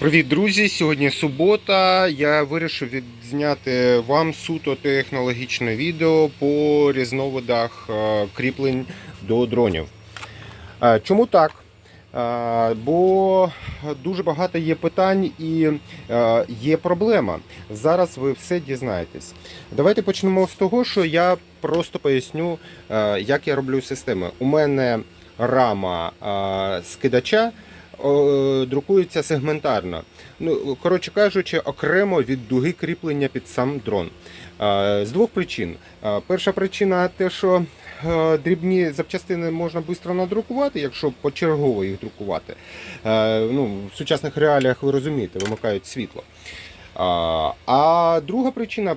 Привіт, друзі! Сьогодні субота. Я вирішив відзняти вам суто технологічне відео по різновидах е, кріплень до дронів. Е, Чому так? Е, Бо дуже багато є питань і є проблема. Зараз ви все дізнаєтесь. Давайте почнемо з того, що я просто поясню, як я роблю системи. У мене рама скидача друкується сегментарно. Ну, коротше кажучи, окремо від дуги кріплення під сам дрон. Е, З двох причин. Е, Перша причина те, що е, дрібні запчастини можна швидко надрукувати, якщо почергово їх друкувати. Е, Ну, в сучасних реаліях ви розумієте, вимикають світло. А, А друга причина.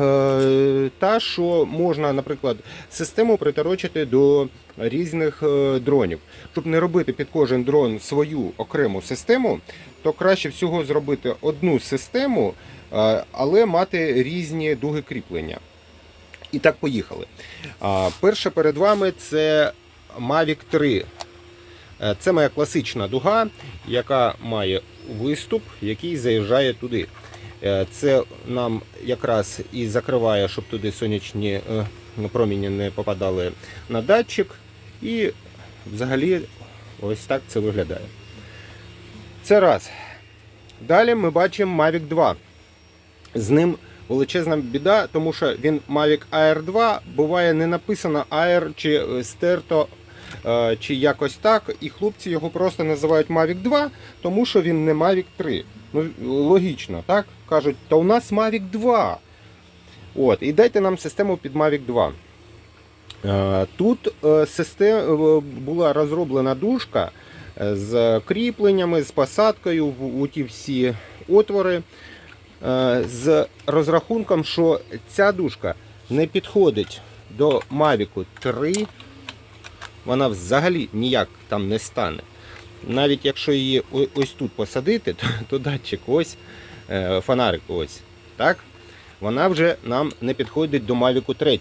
Е, Та, що можна, наприклад, систему приторочити до різних е, дронів. Щоб не робити під кожен дрон свою окрему систему, то краще всього зробити одну систему, е, але мати різні дуги кріплення. І так, поїхали. Перше перед вами це Mavic 3. Е, Це моя класична дуга, яка має виступ, який заїжджає туди. Е, Це нам якраз і закриває, щоб туди сонячні е, проміні не попадали на датчик. І взагалі ось так це виглядає. Це раз. Далі ми бачимо Mavic 2. З ним величезна біда, тому що він Mavic Air 2 буває не написано Air чи е, стерто чи якось так. І хлопці його просто називають Mavic 2, тому що він не Mavic 3. Ну, логічно, так? Кажуть, то у нас Mavic 2. От, і дайте нам систему під Mavic 2. Е, Тут е, систем, була розроблена дужка е, з кріпленнями, з посадкою у ті всі отвори, е, з розрахунком, що ця дужка не підходить до Mavic 3, вона взагалі ніяк там не стане. Навіть якщо її ось тут посадити, то, то датчик ось, е, фонарик ось, так? Вона вже нам не підходить до Mavic 3.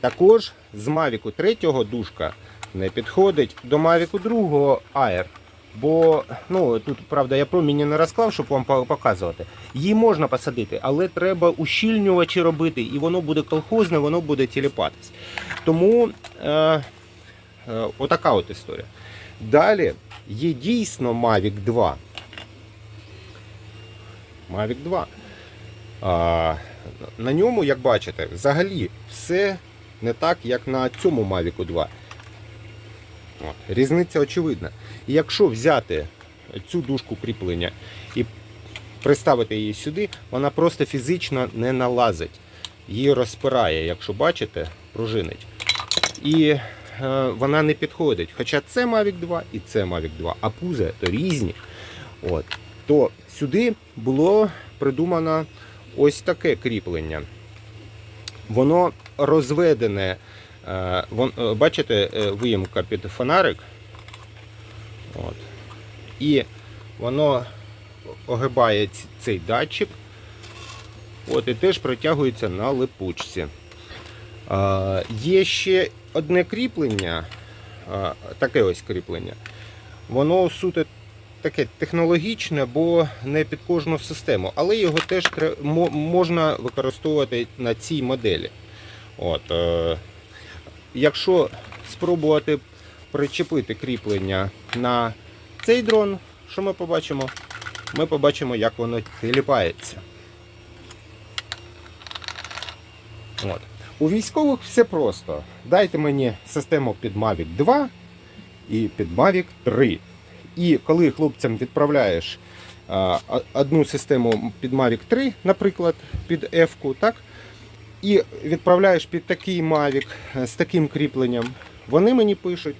Також з Mavic 3 дужка не підходить до Mavic 2 Air. Бо, ну тут, правда, я проміні не розклав, щоб вам показувати. Її можна посадити, але треба ущільнювачі робити, і воно буде колхозне, воно буде тіліпатись. Тому е, е, отака от історія. Далі є дійсно Mavic 2. Mavic 2. А, на ньому, як бачите, взагалі все не так, як на цьому Mavic 2. От, різниця очевидна. І якщо взяти цю дужку кріплення і приставити її сюди, вона просто фізично не налазить. Її розпирає, якщо бачите, пружинить. І вона не підходить. Хоча це Mavic 2 і це Mavic 2, а пузи то різні. От. То сюди було придумано ось таке кріплення. Воно розведене. е, е, Бачите, е, виїмка під фонарик. От. І воно огибає цей датчик. От, і теж притягується на липучці. Є ще одне кріплення, таке ось кріплення. Воно суто таке технологічне, бо не під кожну систему, але його теж можна використовувати на цій моделі. От, е, якщо спробувати причепити кріплення на цей дрон, що ми побачимо? Ми побачимо, як воно тіліпається. От. У військових все просто. Дайте мені систему під Mavic 2 і під Mavic 3. І коли хлопцям відправляєш а, а- одну систему під Mavic 3, наприклад, під F, так? І відправляєш під такий Mavic е, з таким кріпленням, вони мені пишуть: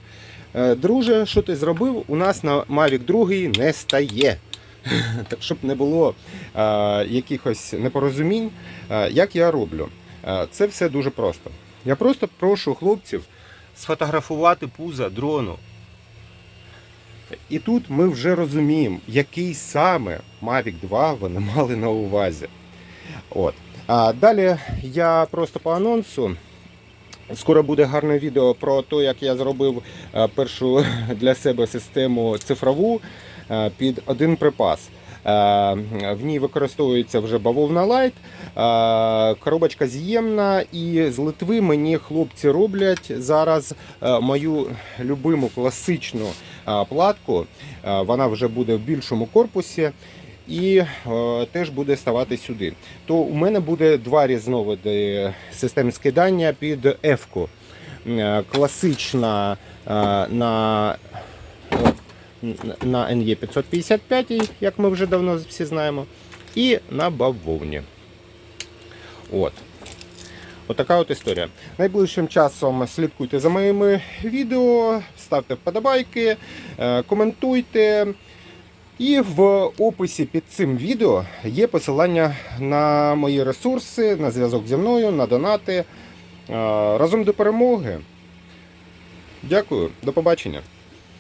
«Е, друже, що ти зробив? У нас на Mavic 2 не стає. Так, щоб не було е, якихось непорозумінь, е, як я роблю. Е, Це все дуже просто. Я просто прошу хлопців сфотографувати пуза дрону. І тут ми вже розуміємо, який саме Mavic 2 вони мали на увазі. От. А далі я просто по анонсу. Скоро буде гарне відео про те, як я зробив е, першу для себе систему цифрову е, під один припас. Е, В ній використовується вже бавовна лайт, е, коробочка з'ємна, і з Литви мені хлопці роблять зараз е, мою любиму класичну платку. Вона вже буде в більшому корпусі. І е, теж буде ставати сюди. То у мене буде два різновиди систем скидання під F-ку. Е, Класична е, на, на NE 555, як ми вже давно всі знаємо, і на бавовні. От. Отака от історія. Найближчим часом слідкуйте за моїми відео, ставте вподобайки, е, коментуйте. І в описі під цим відео є посилання на мої ресурси, на зв'язок зі мною, на донати. Е, Разом до перемоги. Дякую, до побачення.